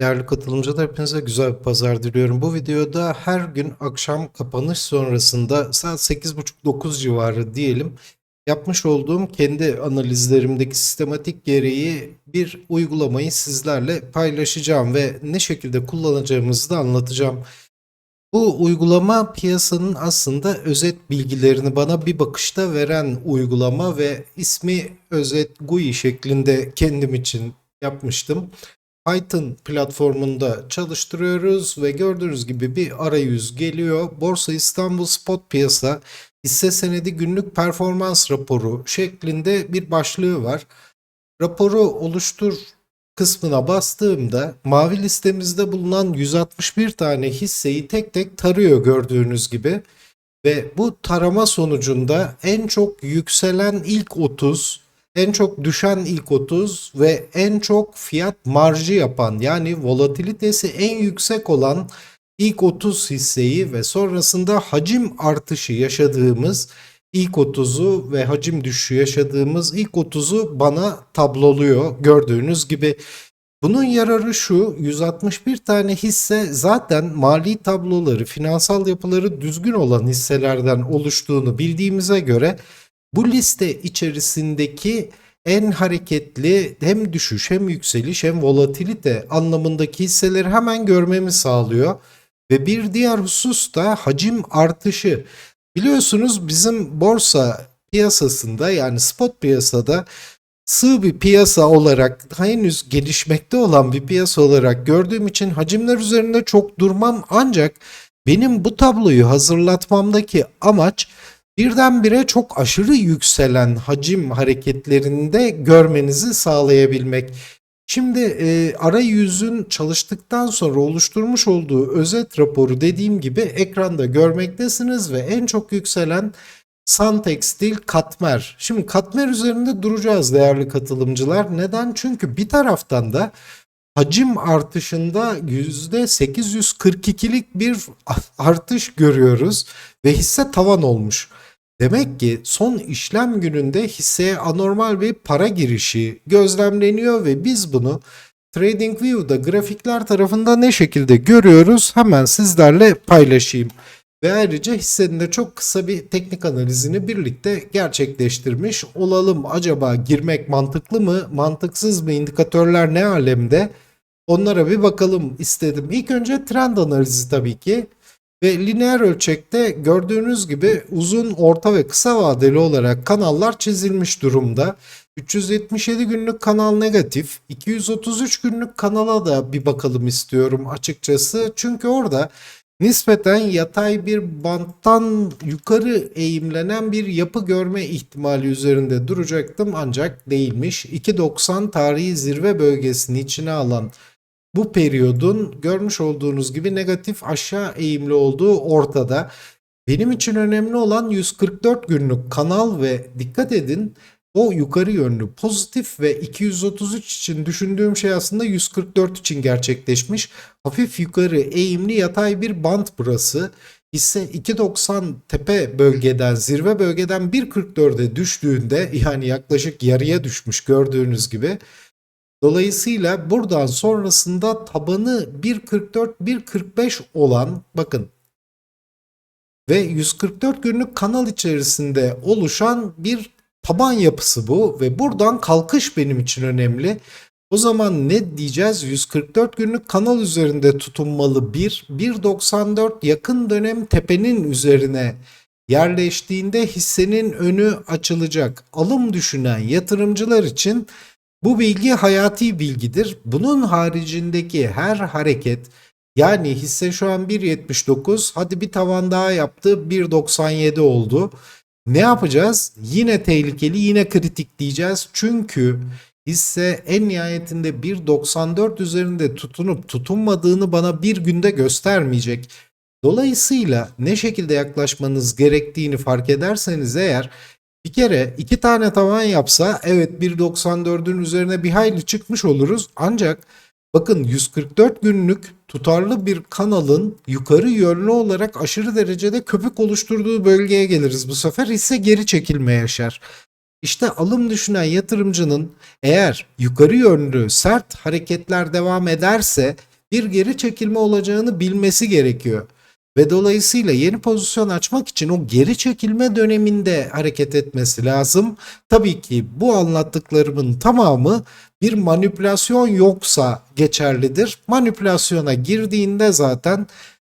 Değerli katılımcılar hepinize güzel bir pazar diliyorum. Bu videoda her gün akşam kapanış sonrasında saat 8.30-9 civarı diyelim yapmış olduğum kendi analizlerimdeki sistematik gereği bir uygulamayı sizlerle paylaşacağım ve ne şekilde kullanacağımızı da anlatacağım. Bu uygulama piyasanın aslında özet bilgilerini bana bir bakışta veren uygulama ve ismi özet GUI şeklinde kendim için yapmıştım. Python platformunda çalıştırıyoruz ve gördüğünüz gibi bir arayüz geliyor. Borsa İstanbul Spot Piyasa hisse senedi günlük performans raporu şeklinde bir başlığı var. Raporu oluştur kısmına bastığımda mavi listemizde bulunan 161 tane hisseyi tek tek tarıyor gördüğünüz gibi. Ve bu tarama sonucunda en çok yükselen ilk 30, en çok düşen ilk 30 ve en çok fiyat marjı yapan yani volatilitesi en yüksek olan ilk 30 hisseyi ve sonrasında hacim artışı yaşadığımız ilk 30'u ve hacim düşüşü yaşadığımız ilk 30'u bana tabloluyor gördüğünüz gibi. Bunun yararı şu 161 tane hisse zaten mali tabloları, finansal yapıları düzgün olan hisselerden oluştuğunu bildiğimize göre bu liste içerisindeki en hareketli hem düşüş hem yükseliş hem volatilite anlamındaki hisseleri hemen görmemi sağlıyor. Ve bir diğer husus da hacim artışı. Biliyorsunuz bizim borsa piyasasında yani spot piyasada sığ bir piyasa olarak henüz gelişmekte olan bir piyasa olarak gördüğüm için hacimler üzerinde çok durmam ancak benim bu tabloyu hazırlatmamdaki amaç birdenbire çok aşırı yükselen hacim hareketlerinde görmenizi sağlayabilmek. Şimdi e, arayüzün çalıştıktan sonra oluşturmuş olduğu özet raporu dediğim gibi ekranda görmektesiniz ve en çok yükselen Sun Tekstil Katmer. Şimdi Katmer üzerinde duracağız değerli katılımcılar. Neden? Çünkü bir taraftan da hacim artışında %842'lik bir artış görüyoruz ve hisse tavan olmuş. Demek ki son işlem gününde hisseye anormal bir para girişi gözlemleniyor ve biz bunu TradingView'da grafikler tarafında ne şekilde görüyoruz hemen sizlerle paylaşayım. Ve ayrıca hissenin de çok kısa bir teknik analizini birlikte gerçekleştirmiş olalım. Acaba girmek mantıklı mı, mantıksız mı, indikatörler ne alemde? Onlara bir bakalım istedim. İlk önce trend analizi tabii ki. Ve lineer ölçekte gördüğünüz gibi uzun, orta ve kısa vadeli olarak kanallar çizilmiş durumda. 377 günlük kanal negatif, 233 günlük kanala da bir bakalım istiyorum açıkçası. Çünkü orada nispeten yatay bir banttan yukarı eğimlenen bir yapı görme ihtimali üzerinde duracaktım ancak değilmiş. 2.90 tarihi zirve bölgesini içine alan bu periyodun görmüş olduğunuz gibi negatif aşağı eğimli olduğu ortada. Benim için önemli olan 144 günlük kanal ve dikkat edin o yukarı yönlü pozitif ve 233 için düşündüğüm şey aslında 144 için gerçekleşmiş. Hafif yukarı eğimli yatay bir bant burası. Hisse 2.90 tepe bölgeden zirve bölgeden 1.44'e düştüğünde yani yaklaşık yarıya düşmüş gördüğünüz gibi. Dolayısıyla buradan sonrasında tabanı 1.44-1.45 olan bakın ve 144 günlük kanal içerisinde oluşan bir taban yapısı bu ve buradan kalkış benim için önemli. O zaman ne diyeceğiz? 144 günlük kanal üzerinde tutunmalı bir 1.94 yakın dönem tepenin üzerine yerleştiğinde hissenin önü açılacak. Alım düşünen yatırımcılar için bu bilgi hayati bilgidir. Bunun haricindeki her hareket yani hisse şu an 1.79 hadi bir tavan daha yaptı 1.97 oldu. Ne yapacağız? Yine tehlikeli yine kritik diyeceğiz. Çünkü hisse en nihayetinde 1.94 üzerinde tutunup tutunmadığını bana bir günde göstermeyecek. Dolayısıyla ne şekilde yaklaşmanız gerektiğini fark ederseniz eğer bir kere iki tane tavan yapsa evet 1.94'ün üzerine bir hayli çıkmış oluruz. Ancak bakın 144 günlük tutarlı bir kanalın yukarı yönlü olarak aşırı derecede köpük oluşturduğu bölgeye geliriz. Bu sefer ise geri çekilme yaşar. İşte alım düşünen yatırımcının eğer yukarı yönlü sert hareketler devam ederse bir geri çekilme olacağını bilmesi gerekiyor. Ve dolayısıyla yeni pozisyon açmak için o geri çekilme döneminde hareket etmesi lazım. Tabii ki bu anlattıklarımın tamamı bir manipülasyon yoksa geçerlidir. Manipülasyona girdiğinde zaten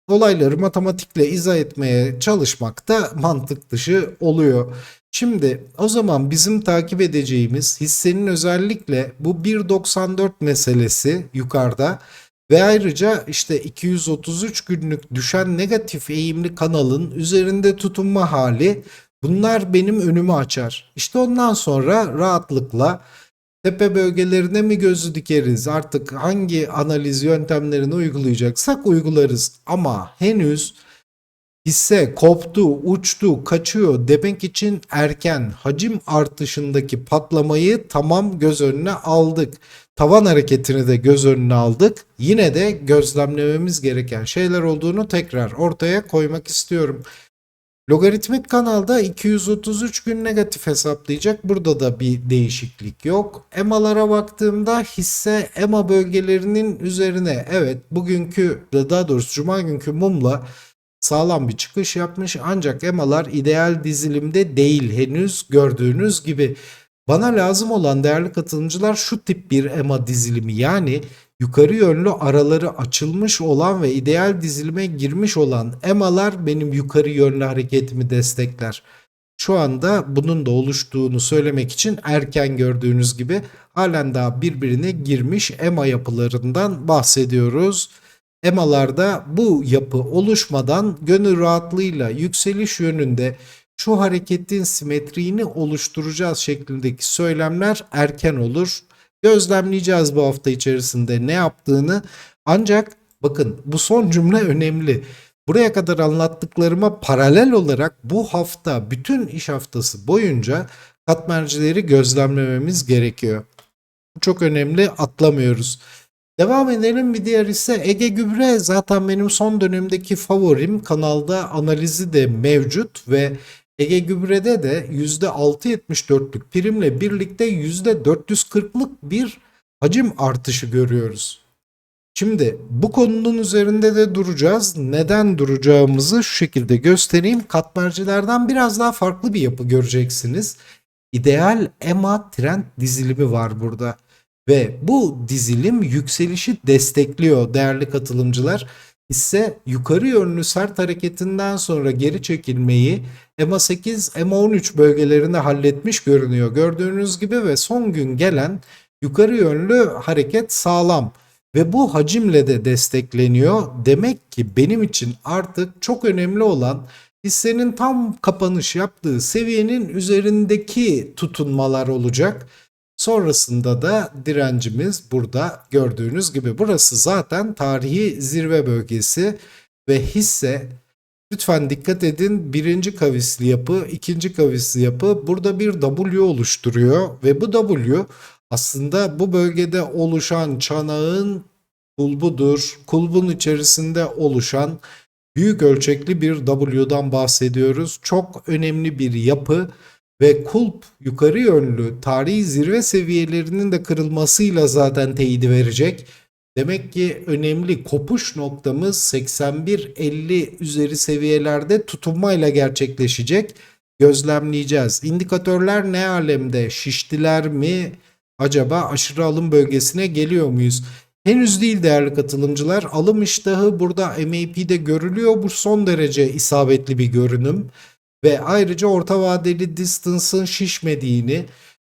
olayları matematikle izah etmeye çalışmak da mantık dışı oluyor. Şimdi o zaman bizim takip edeceğimiz hissenin özellikle bu 1.94 meselesi yukarıda ve ayrıca işte 233 günlük düşen negatif eğimli kanalın üzerinde tutunma hali bunlar benim önümü açar. İşte ondan sonra rahatlıkla tepe bölgelerine mi gözü dikeriz artık hangi analiz yöntemlerini uygulayacaksak uygularız ama henüz hisse koptu, uçtu, kaçıyor demek için erken hacim artışındaki patlamayı tamam göz önüne aldık. Tavan hareketini de göz önüne aldık. Yine de gözlemlememiz gereken şeyler olduğunu tekrar ortaya koymak istiyorum. Logaritmik kanalda 233 gün negatif hesaplayacak. Burada da bir değişiklik yok. EMA'lara baktığımda hisse EMA bölgelerinin üzerine evet bugünkü daha doğrusu cuma günkü mumla sağlam bir çıkış yapmış ancak EMA'lar ideal dizilimde değil henüz gördüğünüz gibi. Bana lazım olan değerli katılımcılar şu tip bir EMA dizilimi yani yukarı yönlü araları açılmış olan ve ideal dizilime girmiş olan EMA'lar benim yukarı yönlü hareketimi destekler. Şu anda bunun da oluştuğunu söylemek için erken gördüğünüz gibi halen daha birbirine girmiş EMA yapılarından bahsediyoruz. EMA'larda bu yapı oluşmadan gönül rahatlığıyla yükseliş yönünde şu hareketin simetriğini oluşturacağız şeklindeki söylemler erken olur. Gözlemleyeceğiz bu hafta içerisinde ne yaptığını. Ancak bakın bu son cümle önemli. Buraya kadar anlattıklarıma paralel olarak bu hafta bütün iş haftası boyunca katmercileri gözlemlememiz gerekiyor. Bu çok önemli atlamıyoruz. Devam edelim bir diğer ise Ege Gübre zaten benim son dönemdeki favorim. Kanalda analizi de mevcut ve Ege Gübre'de de %6.74'lük primle birlikte %440'lık bir hacim artışı görüyoruz. Şimdi bu konunun üzerinde de duracağız. Neden duracağımızı şu şekilde göstereyim. Katmercilerden biraz daha farklı bir yapı göreceksiniz. İdeal EMA trend dizilimi var burada. Ve bu dizilim yükselişi destekliyor değerli katılımcılar. İse yukarı yönlü sert hareketinden sonra geri çekilmeyi EMA 8, EMA 13 bölgelerinde halletmiş görünüyor. Gördüğünüz gibi ve son gün gelen yukarı yönlü hareket sağlam ve bu hacimle de destekleniyor. Demek ki benim için artık çok önemli olan hissenin tam kapanış yaptığı seviyenin üzerindeki tutunmalar olacak. Sonrasında da direncimiz burada gördüğünüz gibi burası zaten tarihi zirve bölgesi ve hisse lütfen dikkat edin birinci kavisli yapı ikinci kavisli yapı burada bir W oluşturuyor ve bu W aslında bu bölgede oluşan çanağın kulbudur. Kulbun içerisinde oluşan büyük ölçekli bir W'dan bahsediyoruz. Çok önemli bir yapı ve kulp yukarı yönlü tarihi zirve seviyelerinin de kırılmasıyla zaten teyidi verecek. Demek ki önemli kopuş noktamız 81-50 üzeri seviyelerde tutunmayla gerçekleşecek. Gözlemleyeceğiz. İndikatörler ne alemde? Şiştiler mi? Acaba aşırı alım bölgesine geliyor muyuz? Henüz değil değerli katılımcılar. Alım iştahı burada MAP'de görülüyor. Bu son derece isabetli bir görünüm ve ayrıca orta vadeli distance'ın şişmediğini,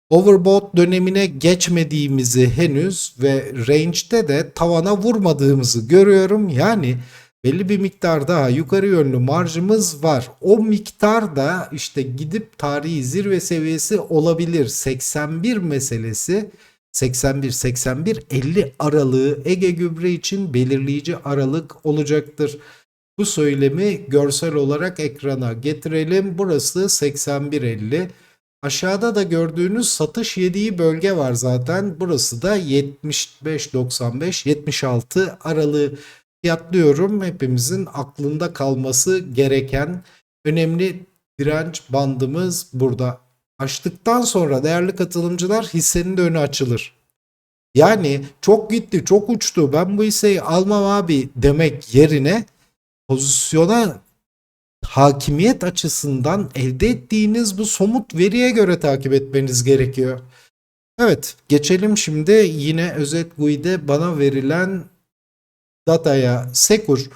overbought dönemine geçmediğimizi henüz ve range'de de tavana vurmadığımızı görüyorum. Yani belli bir miktar daha yukarı yönlü marjımız var. O miktar da işte gidip tarihi zirve seviyesi olabilir. 81 meselesi 81 81 50 aralığı Ege Gübre için belirleyici aralık olacaktır. Bu söylemi görsel olarak ekrana getirelim. Burası 81.50. Aşağıda da gördüğünüz satış yediği bölge var zaten. Burası da 75.95 76 aralığı fiyatlıyorum. Hepimizin aklında kalması gereken önemli direnç bandımız burada. Açtıktan sonra değerli katılımcılar hissenin de önü açılır. Yani çok gitti, çok uçtu. Ben bu hisseyi almam abi demek yerine pozisyona hakimiyet açısından elde ettiğiniz bu somut veriye göre takip etmeniz gerekiyor. Evet, geçelim şimdi yine özet GUI'de bana verilen dataya Sekur.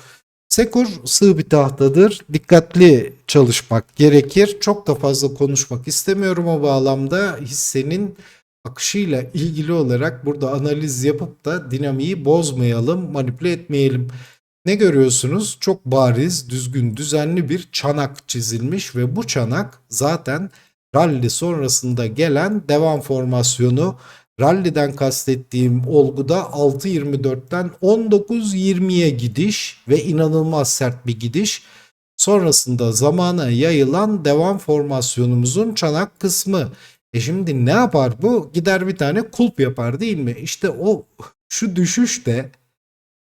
Sekur sığ bir tahtadır. Dikkatli çalışmak gerekir. Çok da fazla konuşmak istemiyorum o bağlamda. Hissenin akışıyla ilgili olarak burada analiz yapıp da dinamiği bozmayalım, manipüle etmeyelim. Ne görüyorsunuz? Çok bariz, düzgün, düzenli bir çanak çizilmiş ve bu çanak zaten rally sonrasında gelen devam formasyonu. Rally'den kastettiğim olguda 6.24'ten 19.20'ye gidiş ve inanılmaz sert bir gidiş. Sonrasında zamana yayılan devam formasyonumuzun çanak kısmı. E şimdi ne yapar bu? Gider bir tane kulp yapar değil mi? İşte o şu düşüşte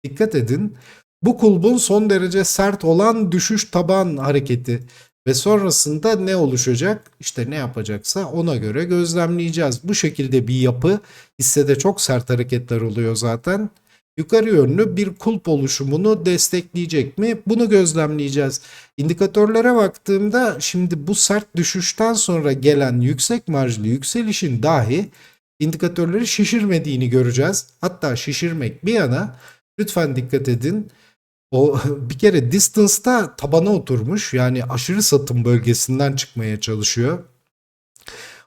dikkat edin. Bu kulbun son derece sert olan düşüş taban hareketi ve sonrasında ne oluşacak? İşte ne yapacaksa ona göre gözlemleyeceğiz. Bu şekilde bir yapı hissede çok sert hareketler oluyor zaten. Yukarı yönlü bir kulp oluşumunu destekleyecek mi? Bunu gözlemleyeceğiz. İndikatörlere baktığımda şimdi bu sert düşüşten sonra gelen yüksek marjlı yükselişin dahi indikatörleri şişirmediğini göreceğiz. Hatta şişirmek bir yana lütfen dikkat edin. O bir kere distance'da tabana oturmuş. Yani aşırı satım bölgesinden çıkmaya çalışıyor.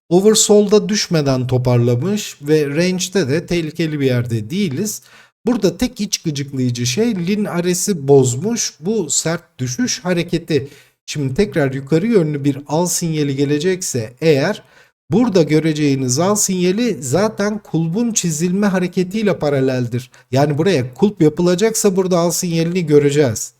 Oversold'a düşmeden toparlamış ve range'de de tehlikeli bir yerde değiliz. Burada tek iç gıcıklayıcı şey Lin Ares'i bozmuş bu sert düşüş hareketi. Şimdi tekrar yukarı yönlü bir al sinyali gelecekse eğer burada göreceğiniz al sinyali zaten kulbun çizilme hareketiyle paraleldir. Yani buraya kulp yapılacaksa burada al sinyalini göreceğiz.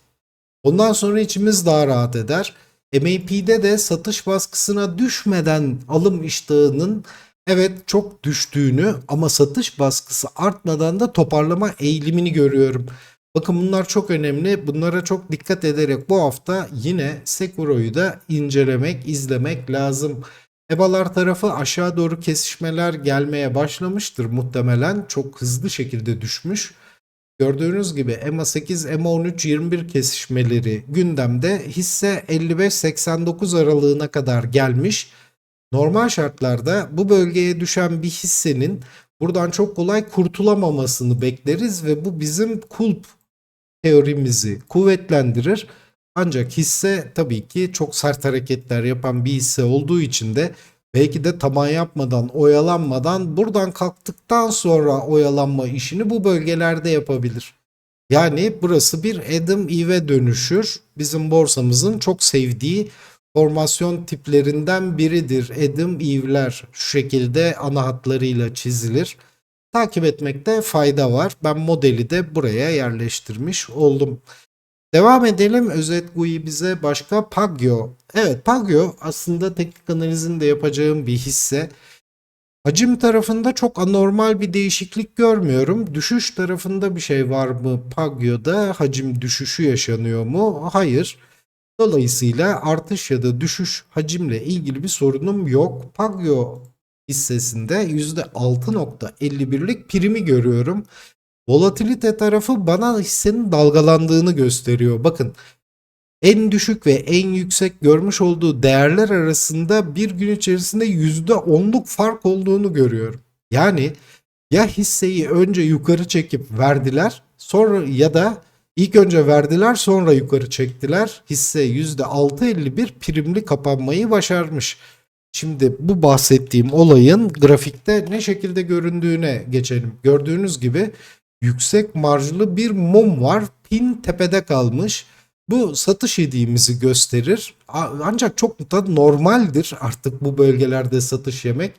Ondan sonra içimiz daha rahat eder. MAP'de de satış baskısına düşmeden alım iştahının evet çok düştüğünü ama satış baskısı artmadan da toparlama eğilimini görüyorum. Bakın bunlar çok önemli. Bunlara çok dikkat ederek bu hafta yine Sekuro'yu da incelemek, izlemek lazım. EBA'lar tarafı aşağı doğru kesişmeler gelmeye başlamıştır muhtemelen. Çok hızlı şekilde düşmüş. Gördüğünüz gibi EMA 8, EMA 13, 21 kesişmeleri gündemde hisse 55-89 aralığına kadar gelmiş. Normal şartlarda bu bölgeye düşen bir hissenin buradan çok kolay kurtulamamasını bekleriz ve bu bizim kulp teorimizi kuvvetlendirir. Ancak hisse tabii ki çok sert hareketler yapan bir hisse olduğu için de belki de taban yapmadan, oyalanmadan buradan kalktıktan sonra oyalanma işini bu bölgelerde yapabilir. Yani burası bir Adam Eve dönüşür. Bizim borsamızın çok sevdiği formasyon tiplerinden biridir. Adam Eve'ler şu şekilde ana hatlarıyla çizilir. Takip etmekte fayda var. Ben modeli de buraya yerleştirmiş oldum. Devam edelim. Özet GUI bize başka Pagyo. Evet Pagyo aslında teknik analizini de yapacağım bir hisse. Hacim tarafında çok anormal bir değişiklik görmüyorum. Düşüş tarafında bir şey var mı Pagyo'da? Hacim düşüşü yaşanıyor mu? Hayır. Dolayısıyla artış ya da düşüş hacimle ilgili bir sorunum yok. Pagyo hissesinde %6.51'lik primi görüyorum. Volatilite tarafı bana hissenin dalgalandığını gösteriyor. Bakın en düşük ve en yüksek görmüş olduğu değerler arasında bir gün içerisinde %10'luk fark olduğunu görüyorum. Yani ya hisseyi önce yukarı çekip verdiler sonra ya da ilk önce verdiler sonra yukarı çektiler. Hisse %6.51 primli kapanmayı başarmış. Şimdi bu bahsettiğim olayın grafikte ne şekilde göründüğüne geçelim. Gördüğünüz gibi yüksek marjlı bir mum var. Pin tepede kalmış. Bu satış yediğimizi gösterir. Ancak çok da normaldir artık bu bölgelerde satış yemek.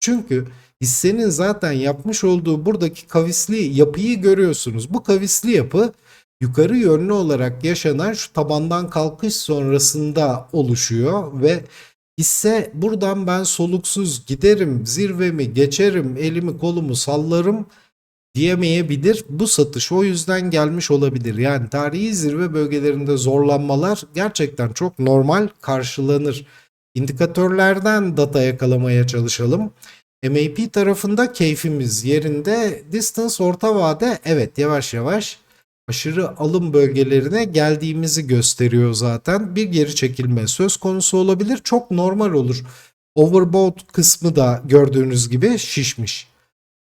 Çünkü hissenin zaten yapmış olduğu buradaki kavisli yapıyı görüyorsunuz. Bu kavisli yapı yukarı yönlü olarak yaşanan şu tabandan kalkış sonrasında oluşuyor ve hisse buradan ben soluksuz giderim, zirvemi geçerim, elimi kolumu sallarım diyemeyebilir. Bu satış o yüzden gelmiş olabilir. Yani tarihi zirve bölgelerinde zorlanmalar gerçekten çok normal karşılanır. İndikatörlerden data yakalamaya çalışalım. MAP tarafında keyfimiz yerinde. Distance orta vade evet yavaş yavaş aşırı alım bölgelerine geldiğimizi gösteriyor zaten. Bir geri çekilme söz konusu olabilir. Çok normal olur. Overbought kısmı da gördüğünüz gibi şişmiş.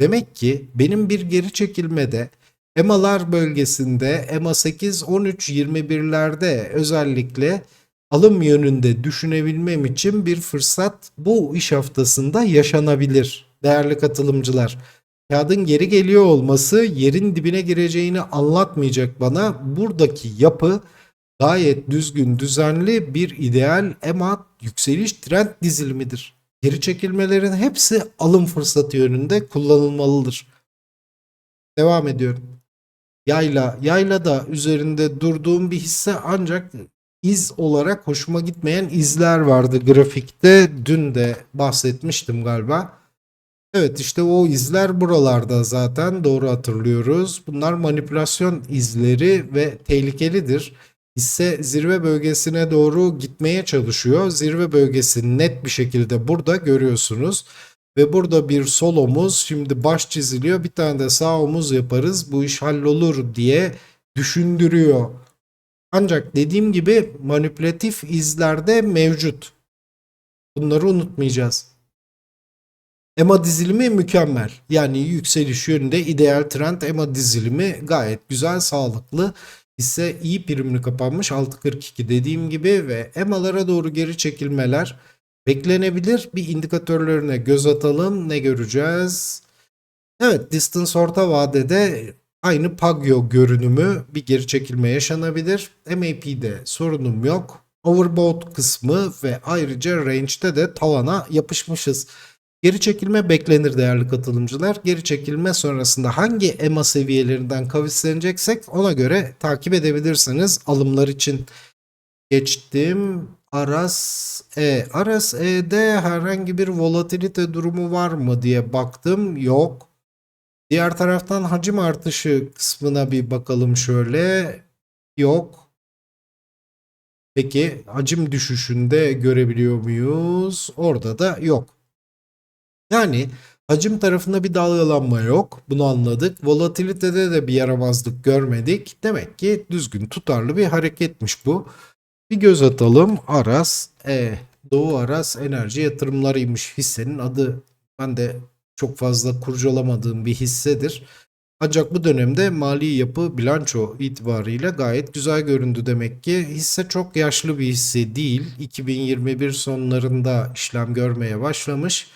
Demek ki benim bir geri çekilmede EMA'lar bölgesinde EMA 8, 13, 21'lerde özellikle alım yönünde düşünebilmem için bir fırsat bu iş haftasında yaşanabilir değerli katılımcılar. Kağıdın geri geliyor olması yerin dibine gireceğini anlatmayacak bana. Buradaki yapı gayet düzgün, düzenli bir ideal EMA yükseliş trend dizilimidir. Geri çekilmelerin hepsi alım fırsatı yönünde kullanılmalıdır. Devam ediyorum. Yayla, yayla da üzerinde durduğum bir hisse ancak iz olarak hoşuma gitmeyen izler vardı grafikte. Dün de bahsetmiştim galiba. Evet işte o izler buralarda zaten doğru hatırlıyoruz. Bunlar manipülasyon izleri ve tehlikelidir. Hisse zirve bölgesine doğru gitmeye çalışıyor. Zirve bölgesi net bir şekilde burada görüyorsunuz. Ve burada bir sol omuz şimdi baş çiziliyor. Bir tane de sağ omuz yaparız. Bu iş hallolur diye düşündürüyor. Ancak dediğim gibi manipülatif izlerde mevcut. Bunları unutmayacağız. EMA dizilimi mükemmel. Yani yükseliş yönünde ideal trend EMA dizilimi gayet güzel, sağlıklı. Hisse iyi primli kapanmış 6.42 dediğim gibi ve EMA'lara doğru geri çekilmeler beklenebilir. Bir indikatörlerine göz atalım. Ne göreceğiz? Evet, distance orta vadede aynı Pagyo görünümü bir geri çekilme yaşanabilir. MAP'de sorunum yok. Overbought kısmı ve ayrıca range'de de tavana yapışmışız. Geri çekilme beklenir değerli katılımcılar. Geri çekilme sonrasında hangi EMA seviyelerinden kavisleneceksek ona göre takip edebilirsiniz alımlar için. Geçtim. Aras E. Aras E'de herhangi bir volatilite durumu var mı diye baktım. Yok. Diğer taraftan hacim artışı kısmına bir bakalım şöyle. Yok. Peki hacim düşüşünde görebiliyor muyuz? Orada da yok. Yani hacim tarafında bir dalgalanma yok. Bunu anladık. Volatilitede de bir yaramazlık görmedik. Demek ki düzgün tutarlı bir hareketmiş bu. Bir göz atalım. Aras E. Doğu Aras Enerji Yatırımlarıymış hissenin adı. Ben de çok fazla kurcalamadığım bir hissedir. Ancak bu dönemde mali yapı bilanço itibariyle gayet güzel göründü demek ki. Hisse çok yaşlı bir hisse değil. 2021 sonlarında işlem görmeye başlamış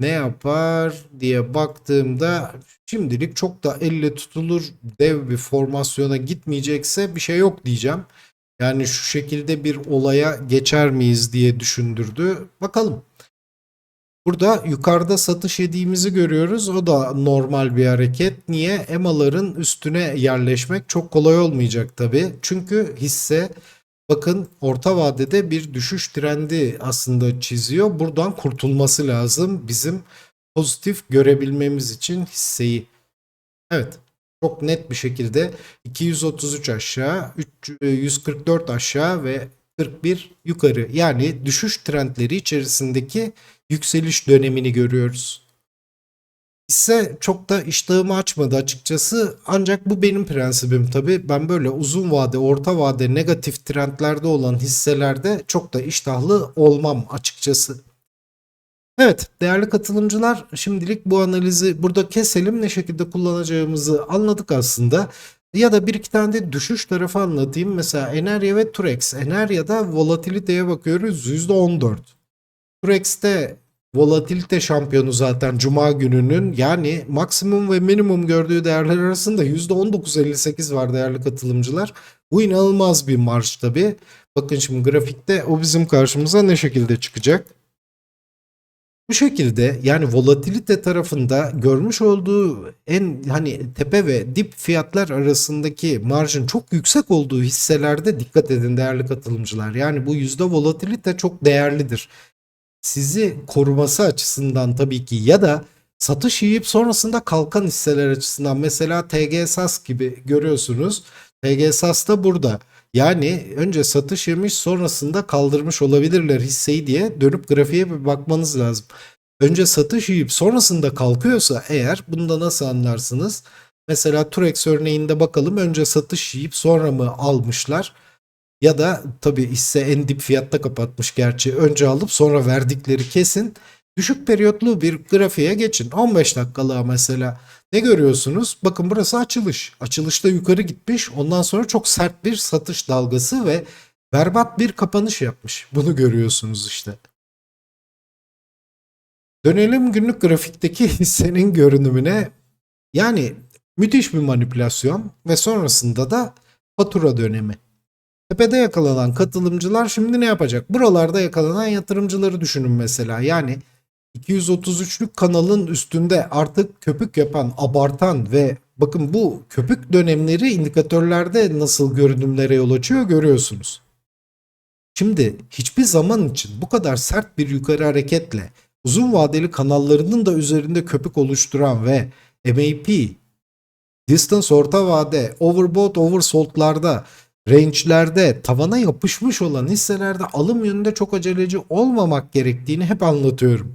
ne yapar diye baktığımda şimdilik çok da elle tutulur dev bir formasyona gitmeyecekse bir şey yok diyeceğim. Yani şu şekilde bir olaya geçer miyiz diye düşündürdü. Bakalım. Burada yukarıda satış yediğimizi görüyoruz. O da normal bir hareket. Niye? EMA'ların üstüne yerleşmek çok kolay olmayacak tabii. Çünkü hisse Bakın orta vadede bir düşüş trendi aslında çiziyor. Buradan kurtulması lazım bizim pozitif görebilmemiz için hisseyi. Evet. Çok net bir şekilde 233 aşağı, 144 aşağı ve 41 yukarı. Yani düşüş trendleri içerisindeki yükseliş dönemini görüyoruz ise çok da iştahımı açmadı açıkçası. Ancak bu benim prensibim tabii. Ben böyle uzun vade, orta vade negatif trendlerde olan hisselerde çok da iştahlı olmam açıkçası. Evet değerli katılımcılar şimdilik bu analizi burada keselim. Ne şekilde kullanacağımızı anladık aslında. Ya da bir iki tane de düşüş tarafı anlatayım. Mesela Enerya ve Turex. Enerya'da volatiliteye bakıyoruz %14. Turex'te volatilite şampiyonu zaten Cuma gününün yani maksimum ve minimum gördüğü değerler arasında %19.58 var değerli katılımcılar. Bu inanılmaz bir marş tabi. Bakın şimdi grafikte o bizim karşımıza ne şekilde çıkacak. Bu şekilde yani volatilite tarafında görmüş olduğu en hani tepe ve dip fiyatlar arasındaki marjın çok yüksek olduğu hisselerde dikkat edin değerli katılımcılar. Yani bu yüzde volatilite çok değerlidir sizi koruması açısından tabii ki ya da satış yiyip sonrasında kalkan hisseler açısından mesela TG SAS gibi görüyorsunuz. TG SAS da burada. Yani önce satış yemiş sonrasında kaldırmış olabilirler hisseyi diye dönüp grafiğe bir bakmanız lazım. önce satış yiyip sonrasında kalkıyorsa eğer bunu da nasıl anlarsınız? Mesela Turex örneğinde bakalım önce satış yiyip sonra mı almışlar? Ya da tabii hisse en dip fiyatta kapatmış gerçi. Önce alıp sonra verdikleri kesin. Düşük periyotlu bir grafiğe geçin. 15 dakikalığa mesela. Ne görüyorsunuz? Bakın burası açılış. Açılışta yukarı gitmiş. Ondan sonra çok sert bir satış dalgası ve berbat bir kapanış yapmış. Bunu görüyorsunuz işte. Dönelim günlük grafikteki hissenin görünümüne. Yani müthiş bir manipülasyon ve sonrasında da fatura dönemi. Tepede yakalanan katılımcılar şimdi ne yapacak? Buralarda yakalanan yatırımcıları düşünün mesela. Yani 233'lük kanalın üstünde artık köpük yapan, abartan ve bakın bu köpük dönemleri indikatörlerde nasıl görünümlere yol açıyor görüyorsunuz. Şimdi hiçbir zaman için bu kadar sert bir yukarı hareketle uzun vadeli kanallarının da üzerinde köpük oluşturan ve MAP, distance orta vade, overbought, oversold'larda range'lerde tavana yapışmış olan hisselerde alım yönünde çok aceleci olmamak gerektiğini hep anlatıyorum.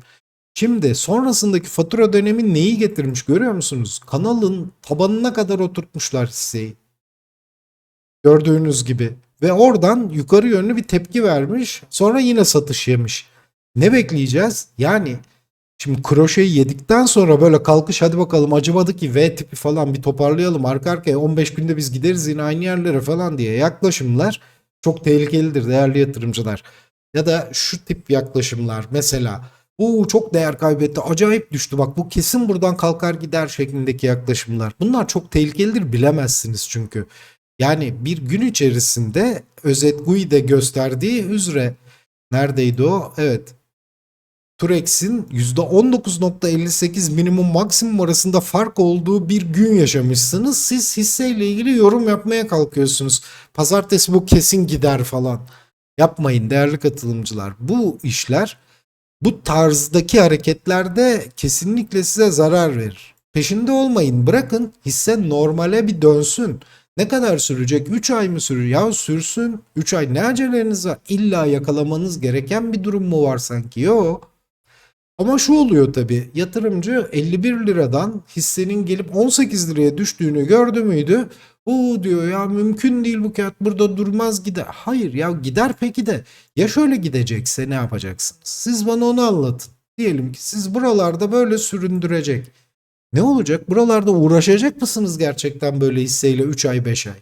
Şimdi sonrasındaki fatura dönemi neyi getirmiş görüyor musunuz? Kanalın tabanına kadar oturtmuşlar hisseyi. Gördüğünüz gibi. Ve oradan yukarı yönlü bir tepki vermiş. Sonra yine satış yemiş. Ne bekleyeceğiz? Yani şimdi kroşeyi yedikten sonra böyle kalkış hadi bakalım acımadı ki V tipi falan bir toparlayalım. Arka arkaya 15 günde biz gideriz yine aynı yerlere falan diye yaklaşımlar çok tehlikelidir değerli yatırımcılar. Ya da şu tip yaklaşımlar mesela Oo çok değer kaybetti. Acayip düştü. Bak bu kesin buradan kalkar gider şeklindeki yaklaşımlar. Bunlar çok tehlikelidir bilemezsiniz çünkü. Yani bir gün içerisinde özet GUI'de gösterdiği üzere neredeydi o? Evet. Turex'in %19.58 minimum maksimum arasında fark olduğu bir gün yaşamışsınız. Siz hisseyle ilgili yorum yapmaya kalkıyorsunuz. Pazartesi bu kesin gider falan. Yapmayın değerli katılımcılar. Bu işler bu tarzdaki hareketlerde kesinlikle size zarar verir. Peşinde olmayın. Bırakın hisse normale bir dönsün. Ne kadar sürecek? 3 ay mı sürür? Ya sürsün. 3 ay ne aceleniz var? İlla yakalamanız gereken bir durum mu var sanki? Yok. Ama şu oluyor tabii. Yatırımcı 51 liradan hissenin gelip 18 liraya düştüğünü gördü müydü? O diyor ya mümkün değil bu kağıt burada durmaz gider. Hayır ya gider peki de ya şöyle gidecekse ne yapacaksınız? Siz bana onu anlatın. Diyelim ki siz buralarda böyle süründürecek. Ne olacak? Buralarda uğraşacak mısınız gerçekten böyle hisseyle 3 ay 5 ay?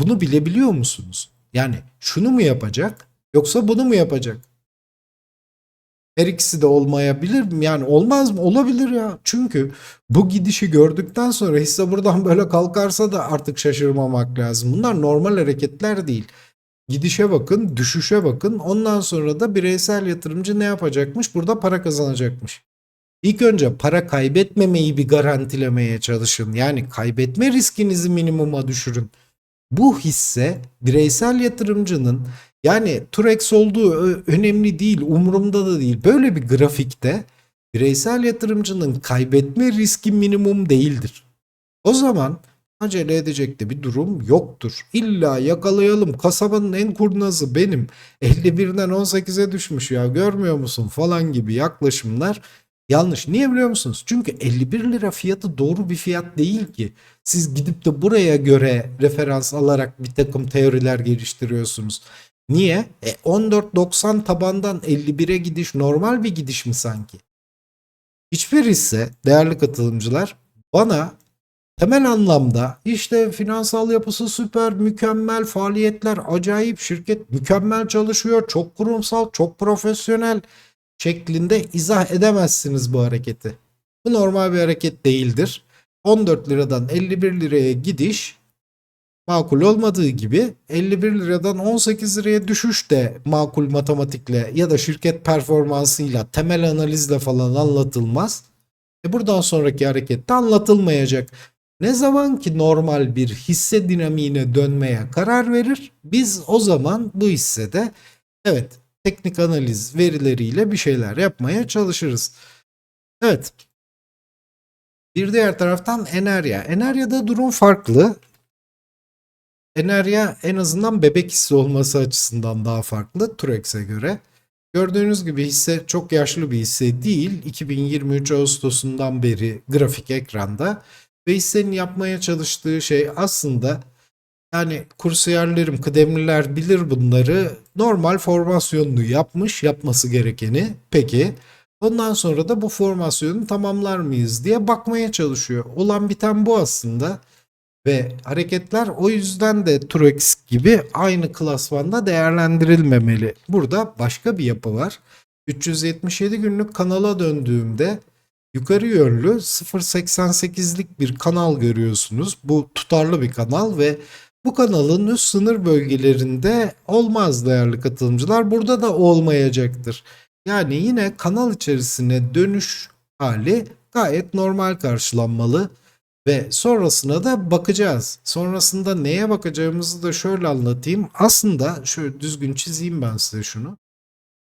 Bunu bilebiliyor musunuz? Yani şunu mu yapacak yoksa bunu mu yapacak? Her ikisi de olmayabilir mi? Yani olmaz mı? Olabilir ya. Çünkü bu gidişi gördükten sonra hisse buradan böyle kalkarsa da artık şaşırmamak lazım. Bunlar normal hareketler değil. Gidişe bakın, düşüşe bakın. Ondan sonra da bireysel yatırımcı ne yapacakmış? Burada para kazanacakmış. İlk önce para kaybetmemeyi bir garantilemeye çalışın. Yani kaybetme riskinizi minimuma düşürün. Bu hisse bireysel yatırımcının yani Turex olduğu önemli değil, umurumda da değil. Böyle bir grafikte bireysel yatırımcının kaybetme riski minimum değildir. O zaman acele edecek de bir durum yoktur. İlla yakalayalım. Kasabanın en kurnazı benim. 51'den 18'e düşmüş ya görmüyor musun falan gibi yaklaşımlar yanlış. Niye biliyor musunuz? Çünkü 51 lira fiyatı doğru bir fiyat değil ki. Siz gidip de buraya göre referans alarak bir takım teoriler geliştiriyorsunuz. Niye? E 14.90 tabandan 51'e gidiş normal bir gidiş mi sanki? Hiçbir hisse değerli katılımcılar bana temel anlamda işte finansal yapısı süper, mükemmel faaliyetler, acayip şirket mükemmel çalışıyor, çok kurumsal, çok profesyonel şeklinde izah edemezsiniz bu hareketi. Bu normal bir hareket değildir. 14 liradan 51 liraya gidiş makul olmadığı gibi 51 liradan 18 liraya düşüş de makul matematikle ya da şirket performansıyla temel analizle falan anlatılmaz. E buradan sonraki harekette anlatılmayacak. Ne zaman ki normal bir hisse dinamiğine dönmeye karar verir, biz o zaman bu hissede evet teknik analiz verileriyle bir şeyler yapmaya çalışırız. Evet. Bir diğer taraftan Enerya. Enerya'da durum farklı. Enerya en azından bebek hissi olması açısından daha farklı Turex'e göre. Gördüğünüz gibi hisse çok yaşlı bir hisse değil. 2023 Ağustos'undan beri grafik ekranda ve hissenin yapmaya çalıştığı şey aslında yani kursiyerlerim, kıdemliler bilir bunları. Normal formasyonunu yapmış, yapması gerekeni. Peki ondan sonra da bu formasyonu tamamlar mıyız diye bakmaya çalışıyor. Olan biten bu aslında. Ve hareketler o yüzden de Turex gibi aynı klasmanda değerlendirilmemeli. Burada başka bir yapı var. 377 günlük kanala döndüğümde yukarı yönlü 0.88'lik bir kanal görüyorsunuz. Bu tutarlı bir kanal ve bu kanalın üst sınır bölgelerinde olmaz değerli katılımcılar. Burada da olmayacaktır. Yani yine kanal içerisine dönüş hali gayet normal karşılanmalı. Ve sonrasına da bakacağız. Sonrasında neye bakacağımızı da şöyle anlatayım. Aslında şöyle düzgün çizeyim ben size şunu.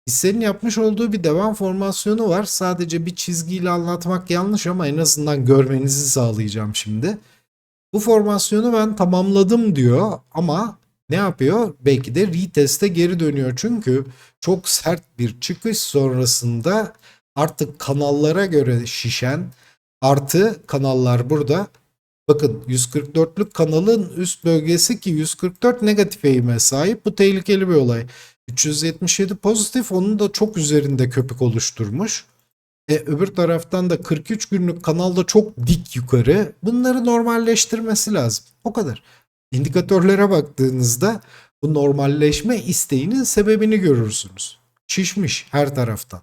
Hissenin yapmış olduğu bir devam formasyonu var. Sadece bir çizgiyle anlatmak yanlış ama en azından görmenizi sağlayacağım şimdi. Bu formasyonu ben tamamladım diyor ama ne yapıyor? Belki de retest'e geri dönüyor. Çünkü çok sert bir çıkış sonrasında artık kanallara göre şişen Artı kanallar burada. Bakın 144'lük kanalın üst bölgesi ki 144 negatif eğime sahip. Bu tehlikeli bir olay. 377 pozitif onun da çok üzerinde köpük oluşturmuş. E, öbür taraftan da 43 günlük kanalda çok dik yukarı. Bunları normalleştirmesi lazım. O kadar. İndikatörlere baktığınızda bu normalleşme isteğinin sebebini görürsünüz. Şişmiş her taraftan.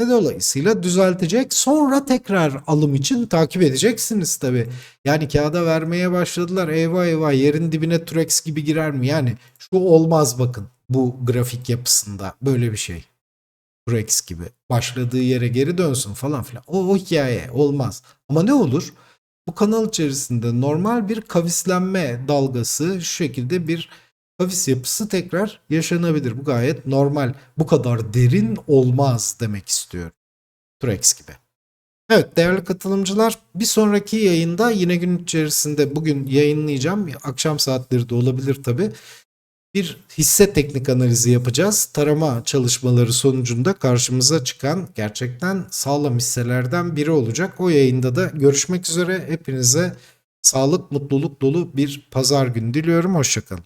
Ve dolayısıyla düzeltecek. Sonra tekrar alım için takip edeceksiniz tabi. Yani kağıda vermeye başladılar. Eyvah eyvah yerin dibine Turex gibi girer mi? Yani şu olmaz bakın bu grafik yapısında böyle bir şey. Turex gibi. Başladığı yere geri dönsün falan filan. O, o hikaye olmaz. Ama ne olur? Bu kanal içerisinde normal bir kavislenme dalgası şu şekilde bir kavis yapısı tekrar yaşanabilir. Bu gayet normal. Bu kadar derin olmaz demek istiyorum. Turex gibi. Evet değerli katılımcılar bir sonraki yayında yine gün içerisinde bugün yayınlayacağım. Akşam saatleri de olabilir tabi. Bir hisse teknik analizi yapacağız. Tarama çalışmaları sonucunda karşımıza çıkan gerçekten sağlam hisselerden biri olacak. O yayında da görüşmek üzere. Hepinize sağlık, mutluluk dolu bir pazar günü diliyorum. Hoşçakalın.